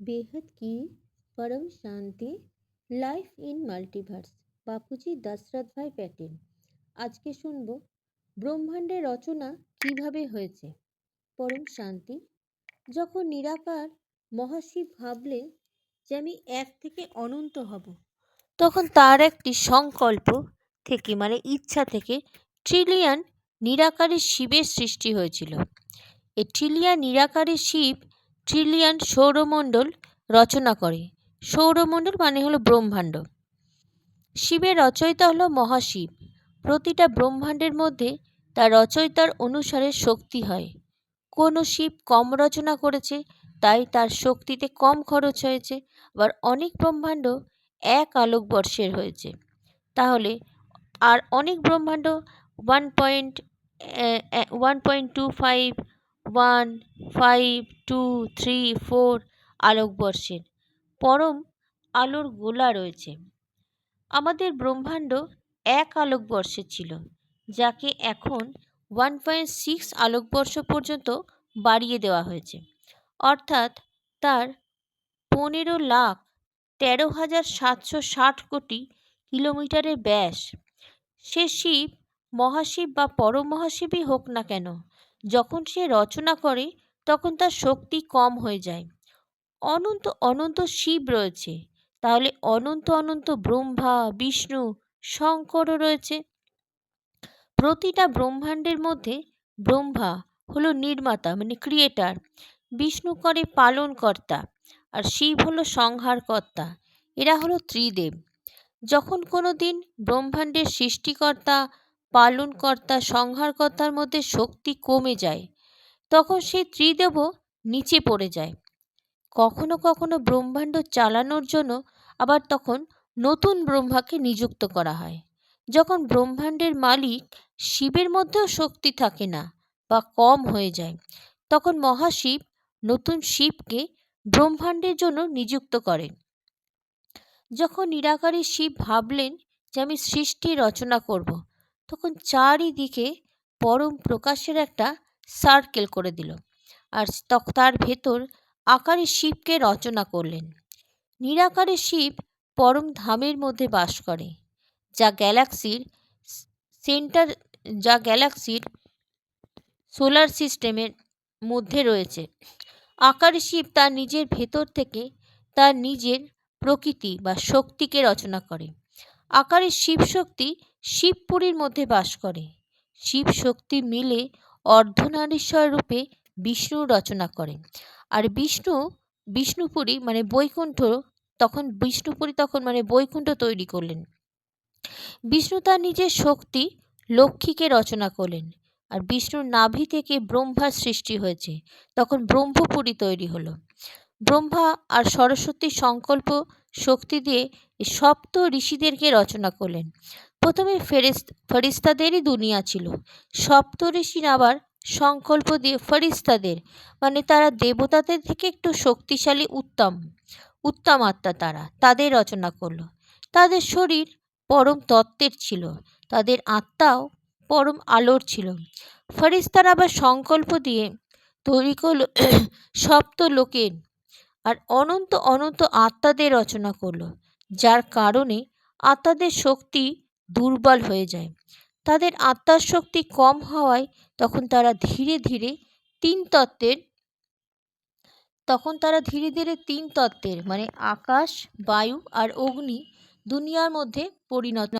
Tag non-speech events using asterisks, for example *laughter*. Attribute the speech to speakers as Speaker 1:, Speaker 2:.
Speaker 1: बेहद की परम শান্তি life in multiverse Bapuji Dasharath ভাই প্যাটেল আজকে শুনব ব্রহ্মাণ্ডের রচনা কিভাবে হয়েছে পরম শান্তি যখন নিরাকার মহাশিব ভাবলেন যে আমি এক থেকে অনন্ত হব তখন তার একটি সংকল্প থেকে মানে ইচ্ছা থেকে ট্রিলিয়ান নিরাকারের শিবের সৃষ্টি হয়েছিল এই ট্রিলিয়ান নিরাকারের শিব ট্রিলিয়ান সৌরমণ্ডল রচনা করে। সৌরমণ্ডল মানে হলো ব্রহ্মাণ্ড। শিবের রচয়িতা হলো মহাশিব। প্রতিটা ব্রহ্মাণ্ডের মধ্যে তার রচয়িতার অনুসারে শক্তি হয়। কোনো শিব কম রচনা করেছে, তাই তার শক্তিতে কম খরচ হয়েছে। আবার অনেক ব্রহ্মাণ্ড এক আলোকবর্ষের হয়েছে। তাহলে আর অনেক ব্রহ্মাণ্ড one point one point two five one five two three four আলোকবর্ষের পরম আলোর গোলা রয়েছে। আমাদের ব্রহ্মাণ্ড এক আলোকবর্ষে ছিল, যাকে এখন ওয়ান পয়েন্ট সিক্স আলোকবর্ষ পর্যন্ত বাড়িয়ে দেওয়া হয়েছে। অর্থাৎ তার পনেরো লাখ তেরো হাজার সাতশো ষাট কোটি কিলোমিটারের ব্যাস। সে শিব, মহাশিব বা পরমহাশিবই হোক না কেন, যখন সে রচনা করে তখন তার শক্তি কম হয়ে যায়। অনন্ত অনন্ত শিব রয়েছে। তাহলে অনন্ত অনন্ত ব্রহ্মা, বিষ্ণু, শঙ্করও রয়েছে। প্রতিটা ব্রহ্মাণ্ডের মধ্যে ব্রহ্মা হলো নির্মাতা মানে ক্রিয়েটার বিষ্ণু করে পালনকর্তা আর শিব হলো সংহারকর্তা। এরা হলো ত্রিদেব। যখন কোনো দিন ব্রহ্মাণ্ডের সৃষ্টিকর্তা, পালনকর্তা, সংহারকর্তার মধ্যে শক্তি কমে যায় তখন সেই ত্রিদেবও নিচে পড়ে যায়। কখনো কখনো ব্রহ্মাণ্ড চালানোর জন্য আবার তখন নতুন ব্রহ্মাকে নিযুক্ত করা হয়। যখন ব্রহ্মাণ্ডের মালিক শিবের মধ্যেও শক্তি থাকে না বা কম হয়ে যায়, তখন মহাশিব নতুন শিবকে ব্রহ্মাণ্ডের জন্য নিযুক্ত করেন। যখন নিরাকারী শিব ভাবলেন যে আমি সৃষ্টি রচনা করব, তখন চারিদিকে পরম প্রকাশের একটা সার্কেল করে দিল। আর তার ভেতর আকারে শিবকে রচনা করলেন। নিরাকারে শিব পরম ধামের মধ্যে বাস করে, যা গ্যালাক্সির সেন্টার, যা গ্যালাক্সির সোলার সিস্টেমের মধ্যে রয়েছে। আকারে শিব তার নিজের ভেতর থেকে তার নিজের প্রকৃতি বা শক্তিকে রচনা করে। আকারে শিব শক্তি শিবপুরীর মধ্যে বাস করে। শিব শক্তি মিলে অর্ধনারীশ্বর রূপে বিষ্ণু রচনা করেন। আর বিষ্ণু, বিষ্ণুপুরী মানে বৈকুণ্ঠ, তখন বিষ্ণুপুরী তখন মানে বৈকুণ্ঠ তৈরি করলেন। বিষ্ণু তার নিজের শক্তি লক্ষ্মীকে রচনা করলেন। আর বিষ্ণুর নাভি থেকে ব্রহ্মার সৃষ্টি হয়েছে, তখন ব্রহ্মপুরী তৈরি হলো। ব্রহ্মা আর সরস্বতীর সংকল্প শক্তি দিয়ে সপ্ত ঋষিদেরকে রচনা করলেন। প্রথমে ফেরেস ফরিস্তাদেরই দুনিয়া ছিল। সপ্ত ঋষির আবার সংকল্প দিয়ে ফরিস্তাদের মানে তারা দেবতাদের থেকে একটু শক্তিশালী উত্তম উত্তম আত্মা তারা, তাদের রচনা করল। তাদের শরীর পরম তত্ত্বের ছিল, তাদের আত্মাও পরম আলোর ছিল। ফরিস্তারা আবার সংকল্প দিয়ে তৈরি করল *clears throat* সপ্ত লোকের আর অনন্ত অনন্ত আত্মাদের রচনা করল, যার কারণে আত্মাদের শক্তি দুর্বল হয়ে যায়। তাদের আত্মার শক্তি কম হওয়ায় তখন তারা ধীরে ধীরে তিন তত্ত্বের, তখন তারা ধীরে ধীরে তিন তত্ত্বের মানে আকাশ, বায়ু আর অগ্নি দুনিয়ার মধ্যে পরিণত